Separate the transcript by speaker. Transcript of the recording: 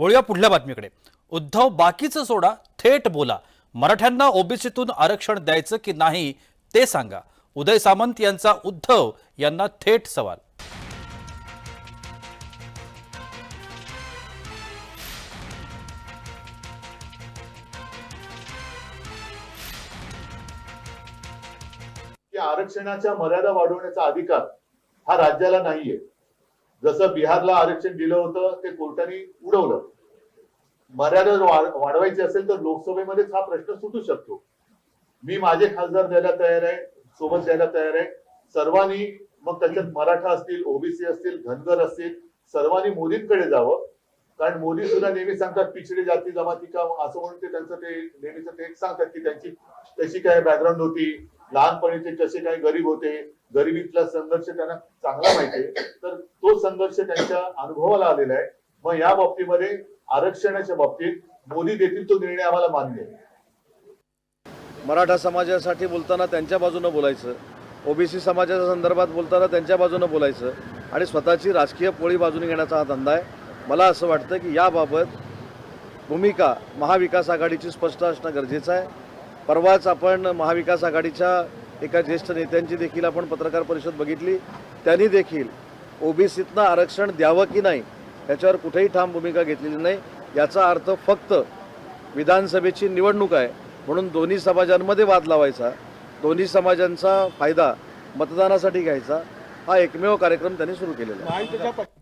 Speaker 1: वळूया पुढल्या बातमीकडे. उद्धव बाकीचं सोडा थेट बोला. मराठ्यांना ओबीसीतून आरक्षण द्यायचं की नाही ते सांगा. उदय सामंत यांचा उद्धव यांना थेट सवाल.
Speaker 2: आरक्षणाच्या मर्यादा वाढवण्याचा अधिकार हा राज्याला नाहीये. जसं बिहारला आरक्षण दिलं होतं ते कोर्टाने उडवलं. मर्यादा जर वाढवायची असेल तर लोकसभेमध्येच हा प्रश्न सुटू शकतो. मी माझे खासदार द्यायला तयार आहे सोबत द्यायला तयार आहे. सर्वांनी मग त्याच्यात मराठा असतील ओबीसी असतील धनगर असतील सर्वांनी मोदींकडे जावं. कारण मोदी सुद्धा नेहमी सांगतात पिछडे जाती जमाती का असं म्हणून ते त्यांचं ते नेहमीच ते एक सांगतात की त्यांची त्याची काय बॅकग्राऊंड होती. लहानपणी ते कसे काय गरीब होते गरिबीतला संघर्ष त्यांना चांगला माहितीये तर तो संघर्ष त्यांच्या अनुभवाला आलेला आहे. मग या बाबतीमध्ये आरक्षणाच्या बाबतीत मोदी देतील तो निर्णय आम्हाला मान्य आहे.
Speaker 3: मराठा समाजासाठी बोलताना त्यांच्या बाजूनं बोलायचं ओबीसी समाजाच्या संदर्भात बोलताना त्यांच्या बाजूनं बोलायचं आणि स्वतःची राजकीय पोळी बाजूने घेण्याचा हा धंदा आहे. मला असं वाटतं की याबाबत भूमिका महाविकास आघाडीची स्पष्ट असणं गरजेचं आहे. परवाच आपण महाविकास आघाडीच्या एका ज्येष्ठ नेत्यांची देखील आपण पत्रकार परिषद बघितली. त्यांनी देखील ओबीसीतनं आरक्षण द्यावं की नाही याच्यावर कुठेही ठाम भूमिका घेतलेली नाही. याचा अर्थ फक्त विधानसभेची निवडणूक आहे म्हणून दोन्ही समाजांमध्ये वाद लावायचा. दोन्ही समाजांचा फायदा मतदानासाठी घ्यायचा. हा एकमेव कार्यक्रम त्यांनी सुरू केलेला आहे.